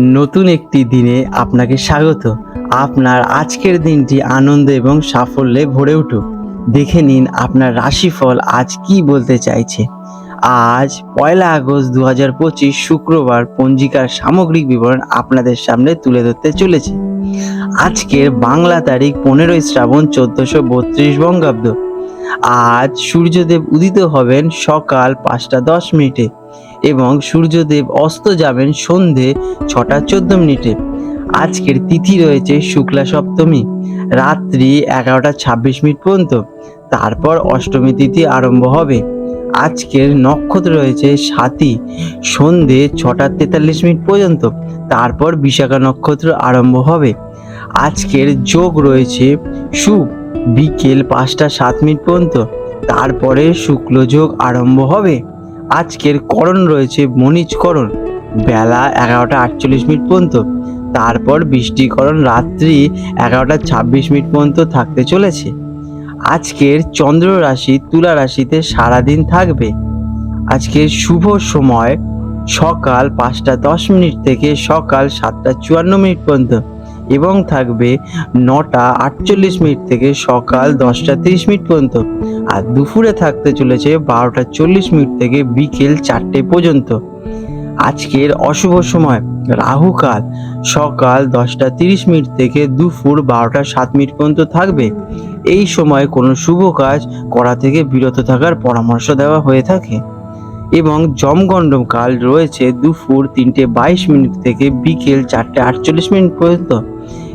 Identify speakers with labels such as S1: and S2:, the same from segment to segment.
S1: নতুন একটি দিনে আপনাকে স্বাগত। আপনার আজকের দিনটি আনন্দ এবং সাফল্যে ভরে উঠুক। দেখে নিন আপনার রাশিফল আজ কি বলতে চাইছে। আজ পয়লা আগস্ট দু হাজার পঁচিশ শুক্রবার পঞ্জিকার সামগ্রিক বিবরণ আপনাদের সামনে তুলে ধরতে চলেছে। আজকের বাংলা তারিখ পনেরোই শ্রাবণ চোদ্দশো বত্রিশ বঙ্গাব্দ। আজ সূর্যদেব উদিত হবেন সকাল পাঁচটা দশ মিনিটে এবং সূর্যদেব অস্ত যাবেন সন্ধে ছটা চোদ্দ মিনিটে। আজকের তিথি রয়েছে শুক্লা সপ্তমী, রাত্রি এগারোটা ছাব্বিশ মিনিট পর্যন্ত। তারপর অষ্টমী তিথি আরম্ভ হবে। আজকের নক্ষত্র রয়েছে সাতই সন্ধে ছটা তেতাল্লিশ মিনিট পর্যন্ত। তারপর বিশাখা নক্ষত্র আরম্ভ হবে। আজকের যোগ রয়েছে সুখ বিকেল পাঁচটা সাত মিনিট পর্যন্ত। তারপরে শুক্লযোগ আরম্ভ হবে। আজকের করণ রয়েছে মনিজকরণ বেলা এগারোটা আটচল্লিশ মিনিট পর্যন্ত। তারপর বৃষ্টিকরণ রাত্রি এগারোটা ছাব্বিশ মিনিট পর্যন্ত থাকতে চলেছে। আজকের চন্দ্র রাশি তুলা রাশিতে সারাদিন থাকবে। আজকের শুভ সময় সকাল পাঁচটা দশ মিনিট থেকে সকাল সাতটা চুয়ান্ন মিনিট পর্যন্ত। এবং থাকবে নটা আটচল্লিশ মিনিট থেকে সকাল দশটা তিরিশ মিনিট পর্যন্ত। আর দুপুরে থাকতে চলেছে বারোটা চল্লিশ মিনিট থেকে বিকেল চারটে পর্যন্ত। আজকের অশুভ সময় রাহুকাল সকাল দশটা তিরিশ মিনিট থেকে দুপুর বারোটা সাত মিনিট পর্যন্ত থাকবে। এই সময় কোনো শুভ কাজ করা থেকে বিরত থাকার পরামর্শ দেওয়া হয়ে থাকে। এবং জমগণ্ডম কাল রয়েছে দুপুর তিনটে বাইশ মিনিট থেকে বিকেল চারটে আটচল্লিশ মিনিট পর্যন্ত।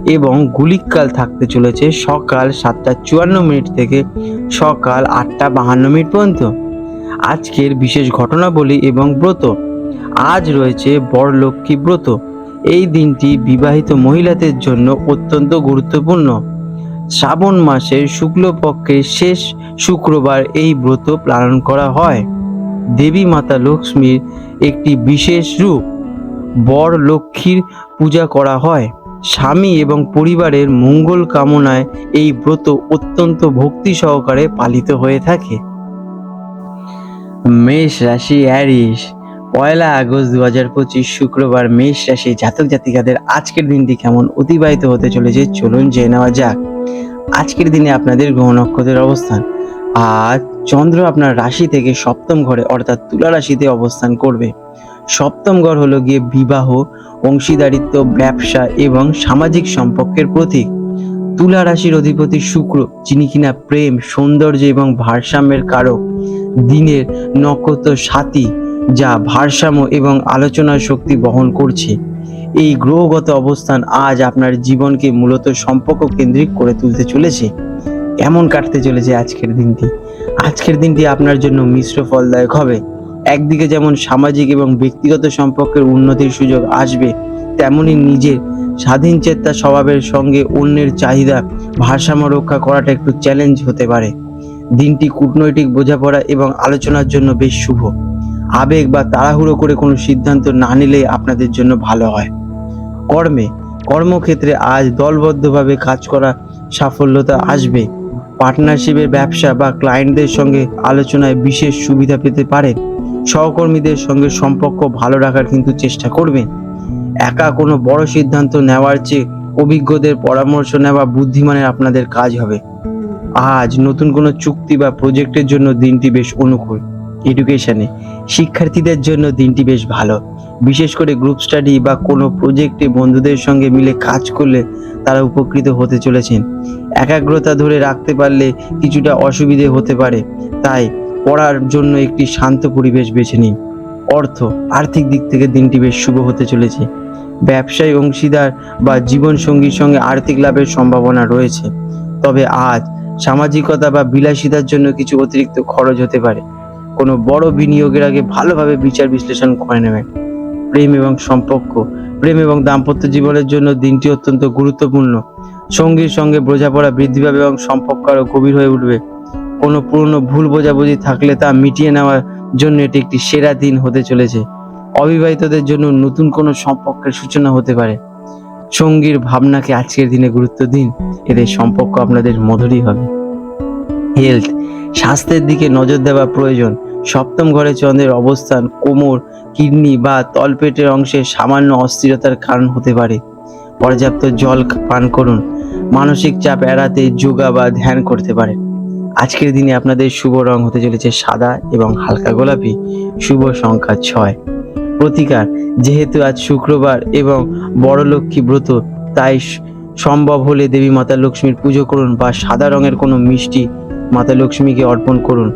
S1: এবং গুলিককাল থাকতে চলেছে সকাল সাতটা চুয়ান্ন মিনিট থেকে সকাল আটটা বাহান্ন মিনিট পর্যন্ত। আজকের বিশেষ ঘটনাবলী এবং ব্রত। আজ রয়েছে বড়লক্ষ্মী ব্রত। এই দিনটি বিবাহিত মহিলাদের জন্য অত্যন্ত গুরুত্বপূর্ণ। শ্রাবণ মাসের শুক্লপক্ষের শেষ শুক্রবার এই ব্রত পালন করা হয়। দেবী মাতা লক্ষ্মীর একটি বিশেষ রূপ। বর লক্ষ্মীর পূজা করা হয়। স্বামী এবং পরিবারের মঙ্গল কামনায় এই ব্রত অত্যন্ত ভক্তি সহকারে পালিত হয়ে থাকে। মেষ রাশি অ্যারিস পয়লা আগস্ট দু হাজার পঁচিশ শুক্রবার মেষ রাশি জাতক জাতিকাদের আজকের দিনটি কেমন অতিবাহিত হতে চলেছে চলুন জেনে নেওয়া যাক। আজকের দিনে আপনাদের গ্রহ নক্ষত্রের অবস্থান। আজ চন্দ্র আপনার রাশি থেকে সপ্তম ঘরে অর্থাৎ তুলা রাশিতে অবস্থান করবে। সপ্তম ঘর হলো গিয়ে বিবাহ, অংশীদারিত্ব, ব্যবসা এবং সামাজিক সম্পর্কের প্রতীক। তুলা রাশির অধিপতি শুক্র, যিনি কিনা প্রেম, সৌন্দর্য এবং ভারসাম্যের কারক। দিনের নক্ষত্র সাথী, যা ভারসাম্য এবং আলোচনার শক্তি বহন করছে। এই গ্রহগত অবস্থান আজ আপনার জীবনকে মূলত সম্পর্ক কেন্দ্রিক করে তুলতে চলেছে। কেমন কাটতে চলেছে আজকের দিনটি। আজকের দিনটি আপনার জন্য মিশ্র ফলদায়ক হবে। একদিকে যেমন সামাজিক এবং ব্যক্তিগত সম্পর্কের উন্নতির সুযোগ আসবে, তেমনি নিজের স্বাধীন চেতা স্বভাবের সঙ্গে অন্যের চাহিদা ভারসাম্য রক্ষা করাটা একটু চ্যালেঞ্জ হতে পারে। দিনটি কূটনৈতিক বোঝাপড়া এবং আলোচনার জন্য বেশ শুভ। আবেগ বা তাড়াহুড়ো করে কোনো সিদ্ধান্ত না নিলে আপনাদের জন্য ভালো হয়। কর্মে, কর্মক্ষেত্রে আজ দলবদ্ধভাবে কাজ করা সাফল্যতা আসবে। পার্টনারশিপের ব্যবসা বা ক্লায়েন্টদের সঙ্গে আলোচনায় বিশেষ সুবিধা পেতে পারেন সহকর্মীদের সঙ্গে সম্পর্ক ভালো রাখার কিন্তু চেষ্টা করবেন একা কোনো বড় সিদ্ধান্ত নেওয়ার চেয়ে অভিজ্ঞদের পরামর্শ নেওয়া বুদ্ধিমানের আপনাদের কাজ হবে। আজ নতুন কোনো চুক্তি বা প্রজেক্টের জন্য দিনটি বেশ অনুকূল। এডুকেশনে শিক্ষার্থীদের জন্য দিনটি বেশ ভালো। বিশেষ করে গ্রুপ স্টাডি বা কোনো প্রজেক্টে বন্ধুদের সঙ্গে মিলে কাজ করলে তারা উপকৃত হতে চলেছেন। একাগ্রতা ধরে রাখতে পারলে কিছুটা অসুবিধে হতে পারে। তাই পড়ার জন্য একটি শান্ত পরিবেশ বেছে নিন অর্থ, আর্থিক দিক থেকে দিনটি বেশ শুভ হতে চলেছে। ব্যবসায়ী অংশীদার বা জীবনসঙ্গীর সঙ্গে আর্থিক লাভের সম্ভাবনা রয়েছে। তবে আজ সামাজিকতা বা বিলাসিতার জন্য কিছু অতিরিক্ত খরচ হতে পারে। কোনো বড় বিনিয়োগের আগে ভালোভাবে বিচার বিশ্লেষণ করে নেবেন। প্রেম এবং সম্পর্ক, প্রেম এবং দাম্পত্য জীবনের জন্য দিনটি অত্যন্ত গুরুত্বপূর্ণ। সঙ্গীর সঙ্গে বোঝাপড়া বৃদ্ধি পাবে এবং সম্পর্ক আরও গভীর হয়ে উঠবে। কোনো পুরনো ভুল বোঝাবুঝি থাকলে তা মিটিয়ে নেওয়ার জন্য এটি একটি সেরা দিন হতে চলেছে। অবিবাহিতদের জন্য নতুন কোনো সম্পর্কের সূচনা হতে পারে। সঙ্গীর ভাবনাকে আজকের দিনে গুরুত্ব দিন। এদের সম্পর্ক আপনাদের মধুরই হবে। হেলথ, স্বাস্থ্যের দিকে নজর দেওয়া প্রয়োজন। সপ্তম ঘরে চন্দ্রের অবস্থান কোমর, কিডনি বা তলপেটের অংশে সামান্য অস্থিরতার কারণ হতে পারে। পর্যাপ্ত জল পান করুন। মানসিক চাপ এড়াতে যোগা বা ধ্যান করতে পারেন। আজকের দিনে আপনাদের শুভ রং হতে চলেছে সাদা এবং হালকা গোলাপি, শুভ সংখ্যা ছয়। প্রতিকার, যেহেতু আজ শুক্রবার এবং বড় লক্ষ্মী ব্রত, তাই সম্ভব হলে দেবী মাতা লক্ষ্মীর পুজো করুন বা সাদা রঙের কোনো মিষ্টি মাতা লক্ষ্মীকে অর্পণ করুন।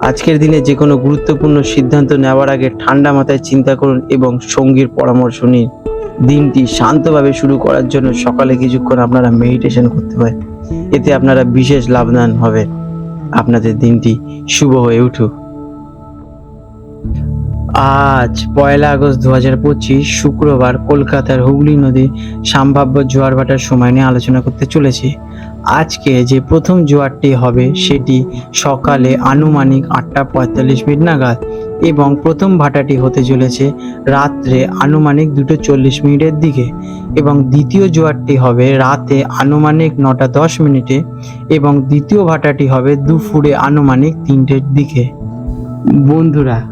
S1: আজকের দিনে যে কোনো গুরুত্বপূর্ণ সিদ্ধান্ত নেওয়ার আগে ঠান্ডা মাথায় চিন্তা করুন এবং সঙ্গীর পরামর্শ নিন। দিনটি শান্তভাবে শুরু করার জন্য সকালে কিছুক্ষণ আপনারা মেডিটেশন করতে পারেন এতে আপনারা বিশেষ লাভবান হবে আপনাদের দিনটি শুভ হয়ে উঠুক। আজ পয়লা আগস্ট দু হাজার পঁচিশ শুক্রবার কলকাতার হুগলি নদী সম্ভাব্য জোয়ার ভাটার সময় নিয়ে আলোচনা করতে চলেছি। আজকে যে প্রথম জোয়ারটি হবে সেটি সকালে আনুমানিক আটটা পঁয়তাল্লিশ মিনিট নাগাদ এবং প্রথম ভাটাটি হতে চলেছে রাত্রে আনুমানিক দুটো চল্লিশ মিনিটের দিকে এবং দ্বিতীয় জোয়ারটি হবে রাতে আনুমানিক নটা দশ মিনিটে এবং দ্বিতীয় ভাটাটি হবে দুপুরে আনুমানিক তিনটের দিকে। বন্ধুরা